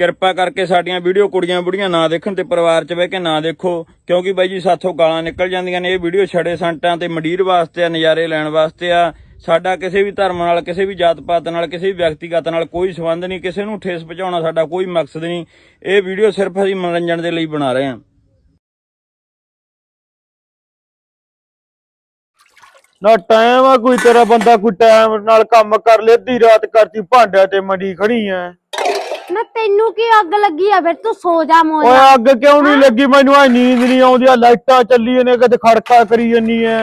ਕਿਰਪਾ ਕਰਕੇ ਸਾਡੀਆਂ ਵੀਡੀਓ ਕੁੜੀਆਂ ਬੁੜੀਆਂ ਨਾ ਦੇਖਣ ਤੇ ਪਰਿਵਾਰ 'ਚ ਬਹਿ ਕੇ ਨਾ ਦੇਖੋ। ਕਿਉਂਕਿ ਬਾਈ ਜੀ ਸਾਥੋਂ ਗਾਲਾਂ ਨਿਕਲ ਜਾਂਦੀਆਂ ਨੇ। ਇਹ ਵੀਡੀਓ ਛੜੇ ਸੰਟਾਂ ਤੇ ਮੰਡੀਰ ਵਾਸਤੇ ਆ, ਨਜ਼ਾਰੇ ਲੈਣ ਵਾਸਤੇ ਆ। ਸਾਡਾ ਕਿਸੇ ਵੀ ਧਰਮ ਨਾਲ, ਕਿਸੇ ਵੀ ਜਾਤ ਪਾਤ ਨਾਲ, ਕਿਸੇ ਵੀ ਵਿਅਕਤੀਗਤ ਨਾਲ ਕੋਈ ਸੰਬੰਧ ਨਹੀਂ। ਕਿਸੇ ਨੂੰ ਠੇਸ ਪਹੁੰਚਾਉਣਾ ਸਾਡਾ ਕੋਈ ਮਕਸਦ ਨਹੀਂ। ਇਹ ਵੀਡੀਓ ਸਿਰਫ ਅਸੀਂ ਮਨੋਰੰਜਨ ਦੇ ਲਈ ਬਣਾ ਰਹੇ ਹਾਂ। ਨਾ ਟਾਈਮ ਆ ਕੋਈ, ਤੇਰਾ ਬੰਦਾ ਕੋਈ ਟਾਈਮ ਨਾਲ ਕੰਮ ਕਰ ਲੈ, ਅੱਧੀ ਰਾਤ ਕਰਤੀ ਭਾਂਡਿਆਂ ਤੇ ਮੰਡੀ ਖੜੀ ਐ। ਨਾ ਤੈਨੂੰ ਕੀ ਅੱਗ ਲੱਗੀ ਆ? ਫਿਰ ਤੂੰ ਸੋ ਜਾ ਮੋਜ ਓਏ ਅੱਗ ਕਿਉਂ ਨਹੀਂ ਲੱਗੀ? ਮੈਨੂੰ ਆ ਨੀਂਦ ਨਹੀਂ ਆਉਂਦੀ ਆ ਲਾਈਟਾਂ ਚੱਲੀ ਨੇ ਕਦੇ ਖੜਕਾ ਕਰੀ ਜੰਨੀ ਐ।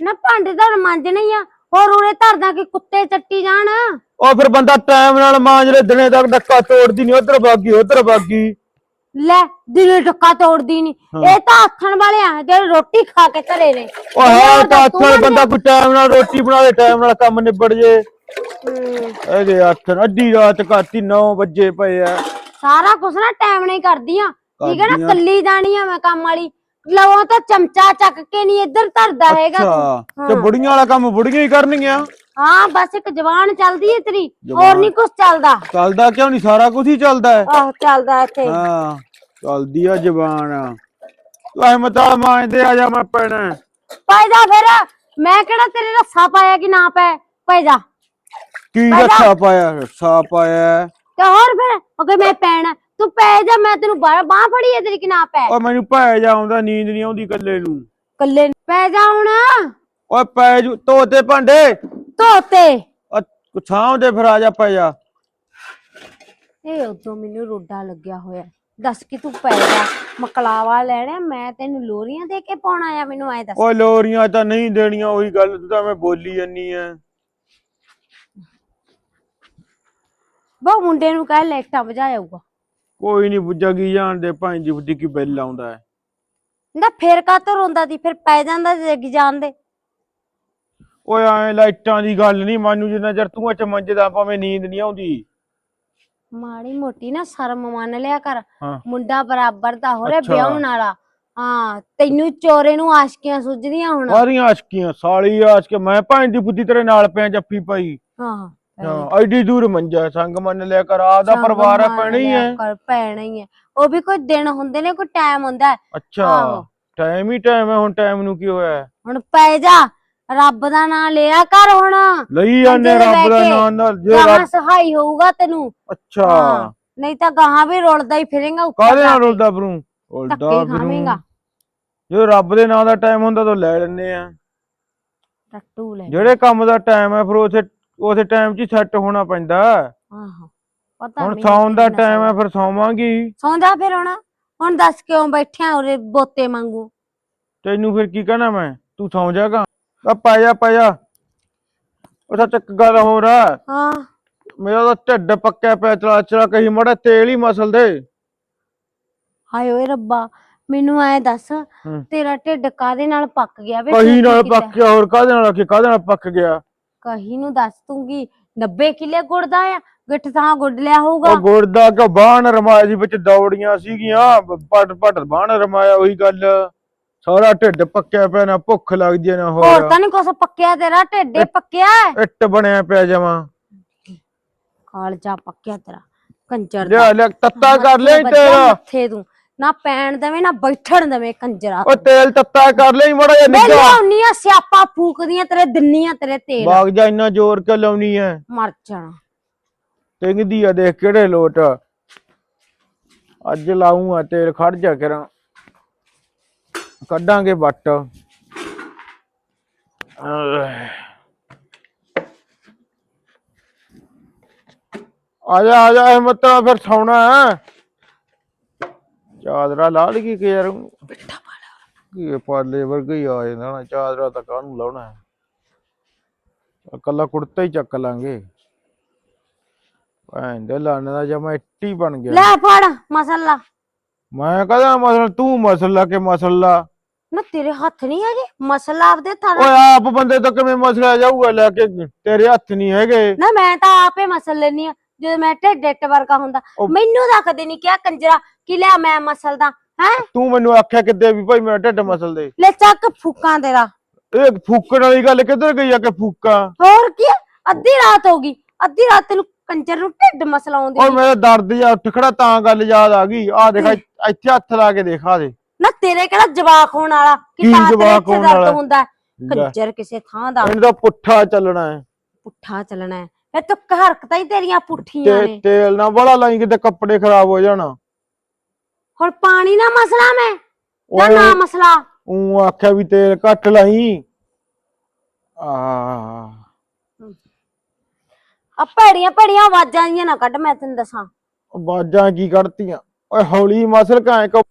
ਨਾ ਭਾਂਡੇ ਤਾਂ ਹੁਣ ਮਾਂਜਣੇ ਹੀ ਆ। ਹੋਰ ਉਰੇ ਧਰਦਾ ਕਿ ਕੁੱਤੇ ਚੱਟੀ ਜਾਣ। ਉਹ ਫਿਰ ਬੰਦਾ ਟਾਈਮ ਨਾਲ ਮਾਂਜ ਲੈ ਦਿਨੇ ਤੱਕ ਡੱਕਾ ਤੋੜਦੀ ਨਹੀਂ ਉਧਰ ਬਾਗੀ ਉਧਰ ਬਾਗੀ ਲੈ ਦਿਨੇ ਟੱਕਾ ਤੋੜਦੀ ਨਹੀਂ। ਇਹ ਤਾਂ ਆਥਣ ਵਾਲੇ ਆ ਜਿਹੜੇ ਰੋਟੀ ਖਾ ਕੇ ਘਰੇ ਨੇ। ਹਾਂ ਉਹ ਤਾਂ ਬਣ ਬੰਦਾ ਕੋਈ ਟਾਈਮ ਨਾਲ ਰੋਟੀ ਬਣਾ ਦੇ ਟਾਈਮ ਨਾਲ ਕੰਮ ਨਿਬੜ ਜੇ। ਇਹਦੇ ਹੱਥ ਅੱਧੀ ਰਾਤ ਕਰਤੀ 9 ਵਜੇ ਪਏ ਆ। ਸਾਰਾ ਕੁਛ ਨਾ ਟਾਈਮ ਨਹੀਂ ਕਰਦੀ ਆ ਠੀਕ ਹੈ ਨਾ? ਆਂ। ਕੱਲੀ ਜਾਣੀ ਆ ਮੈਂ ਕੰਮ ਵਾਲੀ। ਲਵੋਂ ਤਾਂ ਚਮਚਾ ਚੱਕ ਕੇ ਨਹੀਂ ਇੱਧਰ ਧਰਦਾ ਹੈਗਾ ਤੂੰ। ਤੇ ਬੁੜੀਆਂ ਵਾਲਾ ਕੰਮ ਬੁੜੀਆਂ ਹੀ ਕਰਨਗੀਆਂ। ਹਾਂ ਬਸ ਇੱਕ ਜ਼ਬਾਨ ਚੱਲਦੀ ਏ ਤੇਰੀ। ਹੋਰ ਜ਼ੁਬਾਨ। ਨਹੀਂ ਕੁਛ ਚੱਲਦਾ। ਚੱਲਦਾ ਕਿਉਂ ਨਹੀਂ ਸਾਰਾ ਕੁਝ ਹੀ ਚੱਲਦਾ ਹੈ ਆਹ ਚੱਲਦਾ ਇੱਥੇ ਹਾਂ। ਚੱਲਦੀ ਆ ਜ਼ਬਾਨ ਤੂੰ ਅਹਿਮਤਾ ਮਾਂਜਦੇ ਆ ਜਾ ਮੈਂ ਪੈਣਾ ਪੈ ਜਾ ਫਿਰ। ਮੈਂ ਕਿਹੜਾ ਤੇਰੇ ਰੱਸਾ ਪਾਇਆ ਕਿ ਨਾ ਪੈ ਪੈ ਜਾ। ਕੀ। ਰੱਖਾ ਪਾਇਆ ਰੱਸਾ ਪਾਇਆ ਤੇ ਹੋਰ ਫਿਰ ਅਗੇ ਮੈਂ ਪੈਣਾ ਤੂੰ ਪੈ ਜਾ ਮੈਂ ਤੈਨੂੰ ਬਾਹ ਫੜੀ ਤੇਰੀ ਕਿ ਨਾ ਪੈ? ਓ ਮੈਨੂੰ ਭੈ ਜਾ ਆਉਂਦਾ ਨੀਂਦ ਨਹੀਂ ਆਉਂਦੀ ਕੱਲੇ ਨੂੰ। ਕੱਲੇ ਪੈ ਜਾ ਹੁਣ। ਓਏ ਪੈ ਜੂ। ਧੋਤੇ ਭਾਂਡੇ? ਧੋਤੇ। ਓ ਛਾਂ ਦੇ ਫਿਰ ਆ ਜਾ ਪੈ ਜਾ। ਇਹ ਉਦੋਂ ਮੈਨੂੰ ਰੋਡਾ ਲੱਗਿਆ ਹੋਇਆ। ਦੱਸ ਕਿ ਤੂੰ ਪੈ ਜਾ। ਮਕਲਾਵਾ ਲੈਣਾ ਮੈਂ ਤੈਨੂੰ ਲੋਰੀਆਂ ਦੇ ਕੇ ਪਾਉਣਾ ਆ ਮੈਨੂੰ ਐ ਦੱਸ। ਓਏ ਲੋਰੀਆਂ ਤਾਂ ਨਹੀਂ ਦੇਣੀਆਂ ਉਹੀ ਗੱਲ ਤੂੰ ਤਾਂ ਮੈਂ ਬੋਲੀ ਜੰਨੀ ਐ। ਬਹੁ ਮੁੰਡੇ ਨੂੰ ਕਹਿ ਲਾਈਟਾਂ ਵਜਾਇਆਊਗਾ ਕੋਈ ਨਹੀਂ ਬੁੱਝਗੀ ਜਾਣ ਦੇ ਭਾਂ ਜੀ ਬੁੱਧੀ ਕੀ ਬਿੱਲ ਆਉਂਦਾ ਹੈ। ਨਾ ਫੇਰ ਕਾਤੋਂ ਰੋਂਦਾ ਦੀ ਫਿਰ ਪੈ ਜਾਂਦਾ ਜੱਗੀ ਜਾਣ ਦੇ। ਓਏ ਐ ਲਾਈਟਾਂ ਦੀ ਗੱਲ ਨਹੀਂ ਮਾਨੂ ਜਿੰਨਾ ਚਿਰ ਤੂੰ ਅੱਛ ਮੰਜਦਾ ਭਾਵੇਂ ਨੀਂਦ ਨਹੀਂ ਆਉਂਦੀ। ਮਾੜੀ ਮੋਟੀ ਨਾ ਸ਼ਰਮ ਮੰਨ ਲਿਆ ਕਰ। ਹਾਂ। ਮੁੰਡਾ ਬਰਾਬਰ ਦਾ ਹੋ ਰਿਹਾ ਅੱਛਾ। ਵਿਆਹਣ ਵਾਲਾ। ਹਾਂ ਤੈਨੂੰ ਚੋਰੇ ਨੂੰ ਆਸ਼ਕੀਆਂ ਸੁੱਝਦੀਆਂ ਹੁਣ। ਸਾਰੀਆਂ ਆਸ਼ਕੀਆਂ ਸਾਲੀ ਆਸ਼ਕ ਮੈਂ ਭਾਂ ਦੀ ਬੁੱਧੀ ਤੇਰੇ ਨਾਲ ਪਿਆ ਜੱਫੀ ਪਾਈ। ਹਾਂ। ਹਾਂ ਐਡੀ ਦੂਰ ਮੰਜਾ ਸੰਗ ਮੰਨ ਲਿਆ ਕਰ ਆਦਾ ਪਰਿਵਾਰ ਆ ਪੈਣੀ ਹੈ ਕਰ ਪੈਣਾ ਹੀ ਹੈ ਉਹ ਵੀ ਕੋਈ ਦਿਨ ਹੁੰਦੇ ਨੇ ਕੋਈ ਟਾਈਮ ਹੁੰਦਾ ਹੈ। ਅੱਛਾ ਆਹੋ। ਟਾਈਮ ਹੀ ਟਾਈਮ ਹੈ ਹੁਣ ਟਾਈਮ ਨੂੰ ਕੀ ਹੋਇਆ ਹੈ? ਹੁਣ ਪੈ ਜਾ ਰੱਬ ਦਾ ਨਾਮ ਲਿਆ ਕਰ ਹੁਣ ਲਈ ਜਾਂਦੇ ਮੰਜੇ ਤੇ ਰੱਬ ਦਾ ਕੇ ਨਾਮ ਨਾਲ ਜੇ ਗਾਹਾਂ ਰੱਬ ਸਹਾਈ ਹੋਊਗਾ ਤੈਨੂੰ ਅੱਛਾ ਹਾਂ। ਨਹੀਂ ਤਾਂ ਗਾਹਾਂ ਵੀ ਰੁਲਦਾ ਹੀ ਫਿਰੇਗਾ ਉੱਪਰ ਕਾਹਦੇ ਜਾ ਨਾਲ ਕੇ। ਰੁਲਦਾ ਬਰੂ ਧੱਕੇ ਬਰੂ ਜੇ ਰੱਬ ਦੇ ਨਾਮ ਦਾ ਟਾਈਮ ਹੁੰਦਾ ਤਾਂ ਲੈ ਲੈਣੇ ਆ ਟੱਟੂ ਲੈ ਜਿਹੜੇ ਕੰਮ ਦਾ ਟਾਈਮ ਹੈ ਫਿਰ ਉਥੇ ਉਥੇ ਟਾਈਮ 'ਚ ਹੀ ਸੈੱਟ ਹੋਣਾ ਪੈਂਦਾ। ਆਹੋ ਪਤਾ ਹੁਣ ਸੌਣ ਦਾ ਟਾਈਮ ਹੈ ਫਿਰ ਸੌਵਾਂਗੀ। ਸੌਂ ਜਾ ਫਿਰ ਹੁਣ ਹੁਣ ਦੱਸ ਕਿਉਂ ਬੈਠਿਆ ਉਰੇ ਬੋਤੇ ਮੰਗੂ ਤੈਨੂੰ ਫਿਰ ਕੀ ਕਹਿਣਾ ਮੈਂ? ਤੂੰ ਸੌਂ ਜਾਗਾ ਆ ਪੈ ਜਾ ਪੈ ਜਾ। ਉਹ ਗੱਲ ਹੋ ਰਾ ਹਾਂ। ਮੇਰਾ ਤਾਂ ਢਿੱਡ ਪੱਕਿਆ ਪਿਆ ਚਲਾ ਚਲਾ ਕਹੀ ਮੜਾ ਤੇਲ ਹੀ ਮਸਲ ਦੇ। ਹਾਏ ਓਏ ਰੱਬਾ ਮੈਨੂੰ ਐ ਦੱਸ। ਤੇਰਾ ਢਿੱਡ ਕਾਦੇ ਨਾਲ ਪੱਕ ਗਿਆ ਵੇ? ਕਹੀ ਨਾਲ ਕੀਤਾ? ਪੱਕਿਆ ਹੋਰ ਕਾਹਦੇ ਨਾਲ ਕਿ ਕਾਹਦੇ ਨਾਲ ਪੱਕ ਗਿਆ? ਕਹੀ ਨੂੰ ਦੱਸ ਦੂੰਗੀ 90 ਕਿਲੇ ਗੁੜਦਾ ਆ ਗਿੱਠ ਥਾਂ ਗੁੱਡ ਲਿਆ ਹੋਊਗਾ। ਉਹ ਗੁਰਦਾ ਕਿ ਬਾਣ ਰਮਾਇਆ ਸੀ ਵਿੱਚ ਦੌੜੀਆਂ ਸੀਗੀਆਂ ਪਟ ਪਟ ਬਾਣ ਰਮਾਇਆ ਉਹੀ ਗੱਲ। ਸਾਰਾ ਢਿੱਡ ਪੱਕਿਆ ਪਿਆ ਨਾ ਭੁੱਖ ਲੱਗਦੀ ਹੈ ਨਾ ਹੋਰ। ਹੋਰ ਤਾਂ ਨਹੀਂ ਕੁਛ ਪੱਕਿਆ ਤੇਰਾ ਢਿੱਡੇ ਪੱਕਿਆ ਹੈ। ਇੱਟ ਬਣਿਆ ਪਿਆ ਜਮਾ। ਕਾਲਜਾ ਪੱਕਿਆ ਤੇਰਾ ਕੰਜਰ ਲਿਆ ਲਿਆ ਤੱਤਾ ਕਰ ਲਿਆ ਈ ਤੇਰਾ। ਮੱਥੇ ਤੂੰ। ਨਾ ਪੈਣ ਦੇਵੇਂ ਨਾ ਬੈਠਣ ਦੇਵੇਂ ਕੰਜਰਾ ਉਹ ਤੇਲ ਤੱਤਾ ਕਰ ਲਈ ਮੜਾ ਜਿਹਾ ਮੈਂ ਲਿਆਉਣੀ ਆ ਸਿਆਪਾ ਫੂਕਦੀਆਂ ਤੇਰੇ ਦਿੰਨੀਆਂ ਤੇਰੇ ਤੇਲ। ਬਾਗ ਜਾ ਇੰਨਾ ਜ਼ੋਰ ਕਿ ਲਾਉਣੀ ਐ? ਮਰ ਜਾਣਾ। ਟਿੰਗਦੀ ਆ ਦੇਖ ਕਿਹੜੇ ਲੋਟ। ਅੱਜ ਲਾਉਂਗਾ ਤੇਲ ਖੜ ਜਾ ਕਰਾਂ। ਕੱਢਾਂਗੇ ਵੱਟ। ਆ ਜਾ ਆ ਜਾ ਹਿੰਮਤਾਂ ਫਿਰ ਸੌਣਾ। ਹੈ ਚਾਦਰਾ ਲਾ ਲਈ ਕਿ ਯਾਰ? ਬਿੱਟਾ ਪਾਲਾ। ਕੀ ਪਾਲੇ ਵਰਗਾ ਹੀ ਆ ਜਾਂਦਾ ਨਾ ਚਾਦਰਾ ਤਾਂ ਕਾਹਨੂੰ ਲਾਉਣਾ ਹੈ? ਕੱਲਾ ਕੁੜਤਾ ਹੀ ਚੱਕ ਲਾਂਗੇ। ਭੈਣ ਦੇ ਲਾਣੇ ਦਾ ਜਮਾ ਇੱਟੀ ਬਣ ਗਿਆ। ਲੈ ਫੜ ਮਸਲਾ। ਮੈਂ ਕਹਦਾ ਮਸਲਾ ਤੂੰ ਮਸਲਾ ਕੇ ਮਸਲਾ? ਨਾ ਤੇਰੇ ਹੱਥ ਨਹੀਂ ਹੈਗੇ? ਮਸਲਾ ਆਪਦੇ ਥਾਂ ਓਏ ਆਪ ਬੰਦੇ ਤੋਂ ਕਿਵੇਂ ਮਸਲਾ ਜਾਊਗਾ ਲੈ ਕੇ? ਤੇਰੇ ਹੱਥ ਨਹੀਂ ਹੈਗੇ। ਨਾ ਮੈਂ ਤਾਂ ਆਪੇ ਮਸਲ ਲੈਨੀ ਆ ਜਦੋਂ ਮੈਂ ਢਿੱਡ ਇੱਟ ਵਰਗਾ ਹੁੰਦਾ ਉਹ- ਮੈਨੂੰ ਤਾਂ ਕਦੇ ਨਹੀਂ ਕਿਹਾ ਕੰਜਰਾ ਕਿ ਲਿਆ ਮੈਂ ਮਸਲਦਾ ਹੈ? ਤੂੰ ਮੈਨੂੰ ਆਖਿਆ ਕਿੱਦੇ ਵੀ ਭਾਈ ਮੇਰਾ ਢਿੱਡ ਮਸਲ ਦੇ। ਲੈ ਚੱਕ ਫੂਕਾਂ ਤੇਰਾ। ਇਹ ਫੂਕਣ ਵਾਲੀ ਗੱਲ ਕਿੱਧਰ ਗਈ ਆ ਕਿ ਫੂਕਾਂ? ਹੋਰ ਕੀ ਆ? ਅੱਧੀ ਰਾਤ ਹੋ ਗਈ ਅੱਧੀ ਰਾਤ ਤੈਨੂੰ ਕੰਜਰ ਨੂੰ ਢਿੱਡ ਮਸਲਾਉਂਦੀ ਓਏ ਮੇਰੇ ਦਰਦ ਜਾਂ ਉੱਠ ਖੜਾ ਤਾਂ ਗੱਲ ਯਾਦ ਆ ਗਈ। ਆ ਦੇਖ ਇੱਥੇ- ਇੱਥੇ ਹੱਥ ਲਾ ਕੇ ਦੇਖਾ ਦੇ ਨਾ ਤੇਰੇ ਕਿਹੜਾ ਜਵਾਕ ਹੋਣ ਵਾਲਾ ਕਿ ਕੀ ਤਾਂ ਤੇਰੇ ਜਵਾਕ ਹੋਣ ਦਰਦ ਵਾਲਾ? ਹੁੰਦਾ। ਹੈ? ਲੈ, ਕੰਜਰ ਕਿਸੇ ਥਾਂ ਦਾ। ਇਹਨੂੰ ਤਾਂ ਪੁੱਠਾ ਚੱਲਣਾ ਹੈ। ਪੁੱਠਾ ਚੱਲਣਾ ਹੈ। ਫੇ ਤੂੰ ਹਰਕਤਾਂ ਹੀ ਤੇਰੀਆਂ ਪੁੱਠੀਆਂ ਤੇ ਨੇ। ਤੇਲ ਨਾ ਬੜਾ ਲਾਈ ਕਿਤੇ ਕੱਪੜੇ ਖਰਾਬ ਹੋ ਜਾਣ। ਹੁਣ ਪਾਣੀ ਨਾ ਮਸਲਾ ਮੈਂ ਓਏ। ਨਾ ਮਸਲਾ। ਉਹ ਆਖਿਆ ਵੀ ਤੇਲ ਘੱਟ ਲਾਈ। ਆ। ਆ ਭੈੜੀਆਂ ਭੈੜੀਆਂ ਆਵਾਜ਼ਾਂ ਜੀਆਂ ਨਾ ਕੱਢ ਮੈਂ ਤੈਨੂੰ ਦੱਸਾਂ। ਬਾਜਾਂ ਕੀ ਕੱਢਤੀਆਂ? ਓਏ ਹੌਲੀ ਮਸਲ ਕਾਏ ਕੋ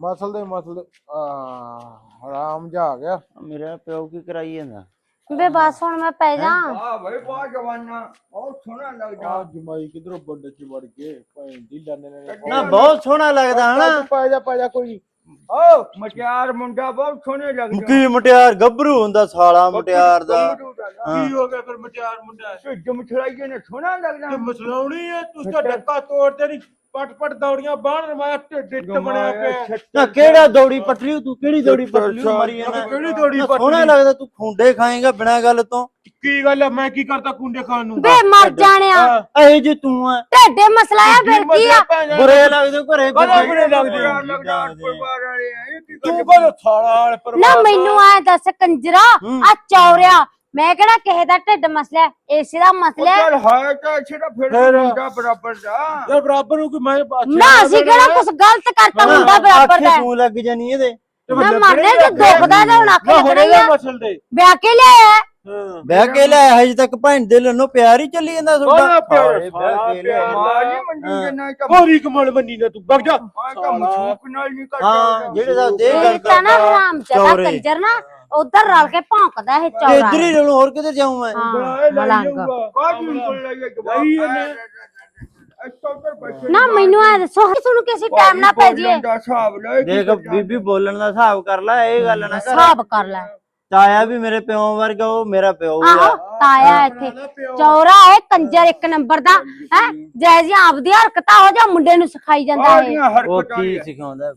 ਮਸਲ ਦੇ ਮਸਲ ਦੇ। ਆ ਆਰਾਮ ਜਾ ਆ ਗਿਆ। ਮੇਰਾ ਪਿਓ ਕੀ ਕਰਾਈ ਜਾਂਦਾ? ਬੇ ਬਸ ਹੁਣ ਮੈਂ ਪੈ ਜਾ। ਆ ਬਈ ਬਹੁਤ ਜਵਾਨਾ ਬਹੁਤ ਸੋਹਣਾ ਲੱਗਦਾ। ਆ ਜਮਾਈ ਕਿਧਰੋਂ ਬੰਦੇ ਚ ਵੜ ਗਏ ਭੈਣ ਦੀ ਲੰਨ ਨੇ ਨਾ। ਬਹੁਤ ਸੋਹਣਾ ਲੱਗਦਾ ਹਨਾ? ਪਾ ਜਾ ਪਾ ਜਾ ਕੋਈ। ਓ ਮਟਿਆਰ ਮੁੰਡਾ ਬਹੁਤ ਸੋਹਣੇ ਲੱਗਦਾ ਕੀ ਮੁਟਿਆਰ ਗੱਭਰੂ ਹੁੰਦਾ ਸਾਲਾ ਮੁਟਿਆਰ ਦਾ। ਕੀ ਹੋ ਗਿਆ ਫਿਰ ਮਚਾਰ ਮੁੰਡਾ? ਮਠੜਾਈਏ ਨੇ ਸੋਹਣਾ ਲੱਗਦਾ। ਤੇ ਮਸਲਾਉਣੀ ਹੈ ਤੂੰ ਤਾਂ ਡੱਕਾ ਤੋੜ ਤੇਰੀ ਪਟ ਪਟ ਦੌੜੀਆਂ ਬਾਹਰ ਮਾਇਆ ਢਿੱਡ ਇੱਟ ਬਣਿਆ ਪਿਆ। ਨਾ ਕਿਹੜਾ ਦੌੜੀ ਪਟਰੀ ਤੂੰ ਕਿਹੜੀ ਦੌੜੀ ਪਟਰੀ ਮਰੀ ਜਾਂਦਾ ਕਿਹੜੀ ਦੌੜੀ ਨਾ ਪਟਰੀ? ਸੋਹਣਾ ਲੱਗਦਾ ਤੂੰ ਖੁੰਡੇ ਖਾਏਗਾ ਬਿਨਾਂ ਗੱਲ ਤੋਂ। ਕੀ ਗੱਲ ਹੈ ਮੈਂ ਕੀ ਕਰਦਾ ਕੁੰਡੇ ਖਾਣ ਨੂੰ? ਬੇ ਮਰ ਜਾਣਿਆ। ਇਹ ਜੇ ਤੂੰ ਆ। ਢੇਡੇ ਮਸਲਾ ਆ ਫਿਰ ਕੀ ਆ? ਬੁਰੇ ਲੱਗਦੇ ਘਰੇ ਬੁਰੇ ਲੱਗਦੇ ਆ। ਆ, ਤੂੰ? ਬੜਾ ਸਾਲਾ ਵਾਲੇ ਨਾ ਪਰਿਵਾਰ ਮੈਨੂੰ ਆ ਦੱਸ ਕੰਜਰਾ। ਆ ਚੌਰਿਆ ਮੈਂ ਕਿਹੜਾ ਕਿਸੇ ਦਾ ਢਿੱਡ ਮਸਲਾ ਇਸੇ ਦਾ ਉਹ ਮਸਲਾ ਹੈ। ਚੱਲ ਹੈ ਤਾਂ ਸਿਰਫ ਫਿਰ ਫਿਰ- ਮੁੰਡਾ ਬਰਾਬਰ ਦਾ। ਯਾਰ ਬਰਾਬਰ ਨੂੰ ਕੋਈ ਮੈਂ ਨਾ ਅਸੀਂ ਕਿਹੜਾ ਕੁਝ ਗਲਤ ਕਰਤਾ ਮੁੰਡਾ ਬਰਾਬਰ ਦਾ। ਹੈ। ਤੂੰ ਲੱਗ ਜਾਨੀ ਇਹਦੇ। ਨਾ ਮਰਨੇ ਜੇ ਦੁਖਦਾ ਤਾਂ ਹੁਣ ਆਖੇ ਲੱਗਣਾ ਹੀ ਆ। ਮਸਲ ਦੇ। ਵਿਆਹ ਕੇ ਲਿਆਇਆ ਹੈ। ਹਾਂ। ਵਿਆਹ ਕੇ ਲੈ ਹਜੇ ਤੱਕ ਭੈਣ ਦੇ ਲੰਨੋਂ ਪਿਆਰ ਹੀ ਚੱਲੀ ਜਾਂਦਾ ਤੁਹਾਡਾ ਪਿਆਰ ਹਾਏ, ਵਿਆਹ ਕੇ ਲਿਆ। ਮਾਂ ਨਹੀਂ ਮੰਨੀ ਹਾਂ। ਜਿੰਨਾ ਤਾਂ ਹੋਰੀ ਕਮਲ ਬੰਨੀ ਨਾ ਤੂੰ ਵਗ ਜਾ। ਆਹ ਤਾਂ ਮਸੂਕ ਨਾਲ ਨਹੀਂ ਕਰਦਾ ਹਾਂ ਜਿਹੜੇ ਦਾ ਦੇ ਇਹ ਗੱਲ ਤਾਂ ਨਾ ਕਰਦਾ। ਹਰਾਮ ਚੌਰੇ। ਕੰਜਰ ਨਾ। ਉਧਰ ਰਲ ਕੇ ਭੌਂਕਦਾ ਇਹ ਤੇ ਚੌਰਾ ਇੱਧਰ ਹੀ ਰਲੂ ਹੋਰ ਕਿਤੇ ਜਾਊਂ ਮੈਂ? ਹਾਂ ਮਲੰਗ ਕਾਜੀ ਲਾਈਏ ਉੱਧਰ ਨਾ ਮੈਨੂੰ ਐ। ਦੱਸੋ ਕਿ ਤੁਹਾਨੂੰ ਕਿਸੇ ਟਾਈਮ ਨਾ ਪੈ ਜੀਏ ਦਾ ਹਿਸਾਬ ਲੈ ਕੀ ਦੇਖ ਕਰਨਾ? ਬੀਬੀ ਬੋਲਣ ਦਾ ਹਿਸਾਬ ਕਰ ਲੈ ਇਹ ਗੱਲ ਨਾ ਕਰ। ਹਿਸਾਬ ਕਰ ਲੈ। ਤਾਇਆ ਵੀ ਮੇਰੇ ਪਿਓ ਵਰਗਾ ਉਹ ਮੇਰਾ ਪਿਓ ਵੀ ਆਹੋ ਆ ਤਾਇਆ ਇੱਥੇ। ਚੌਰਾ ਹੈ ਕੰਜਰ ਇੱਕ ਨੰਬਰ ਦਾ ਹੈ? ਜੈ ਜੀ ਆਪਦੀ ਹਰਕਤਾਂ ਹੋ ਜਾ ਮੁੰਡੇ ਨੂੰ ਸਿਖਾਈ ਜਾਂਦਾ ਆਹ ਹੈ ਦੀਆਂ ਉਹ ਹਰਕਤਾਂ ਕੀ ਨੇ। ਸਿਖਾਉਂਦਾ?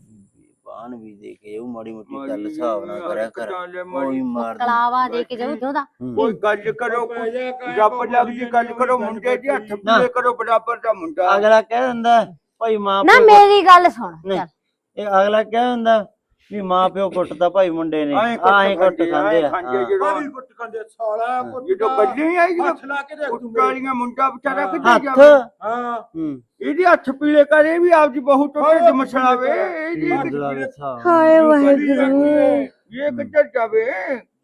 ਬਾਣ ਵੀ ਦੇ ਕੇ ਉਹ ਮਾੜੀ ਮੋਟੀ ਗੱਲ ਹਿਸਾਬ ਨਾਲ ਕਰਿਆ ਕਰ। ਉਹੀ ਮਾਰ ਕਲਾਵਾ ਦੇ ਕੇ ਜਾਊ ਉਹਦਾ ਕੋਈ ਗੱਲ ਕਰੋ ਕੋਈ ਰੱਬ ਲੱਗਦੀ ਗੱਲ ਕਰੋ ਮੁੰਡੇ ਦੀ ਹੱਥ ਪੂਰੇ ਕਰੋ ਬਰਾਬਰ ਦਾ ਮੁੰਡਾ। ਅਗਲਾ ਕਹਿ ਦਿੰਦਾ ਭਾਈ ਮਾਂ ਨਾ ਮੇਰੀ ਗੱਲ ਸੁਣ ਇਹ ਅਗਲਾ ਕਹਿ ਦਿੰਦਾ ਵੀ ਮਾਂ ਪਿਓ ਕੁੱਟਦਾ ਭਾਈ ਮੁੰਡੇ ਨੇ। ਆਏ ਕੁੱਟ ਖਾਂਦੇ, ਆ ਕੁੱਟ ਸਾਲਾ ਜਦੋਂ ਆਈ ਹੱਥ ਲਾ ਕੇ ਦੇਖ ਤੂੰ ਮੇਰੇ। ਕਾਲੀਆਂ ਮੁੰਡਾ ਵਿਚਾਰਾ ਕਿੱਥੇ ਹੱਥ। ਜਾਵੇ ਹਾਂ। ਹੂੰ। ਇਹਦੇ ਹੱਥ ਪੀਲੇ ਕਰੇ ਵੀ ਆਪਦੀ ਬਹੂ ਤੋਂ ਢਿੱਡ ਮਸਲਾਵੇ ਇਹਦੀ। ਹਾਏ ਵਾਹਿਗੁਰੂ। ਇਹ ਕਿੱਧਰ ਜਾਵੇ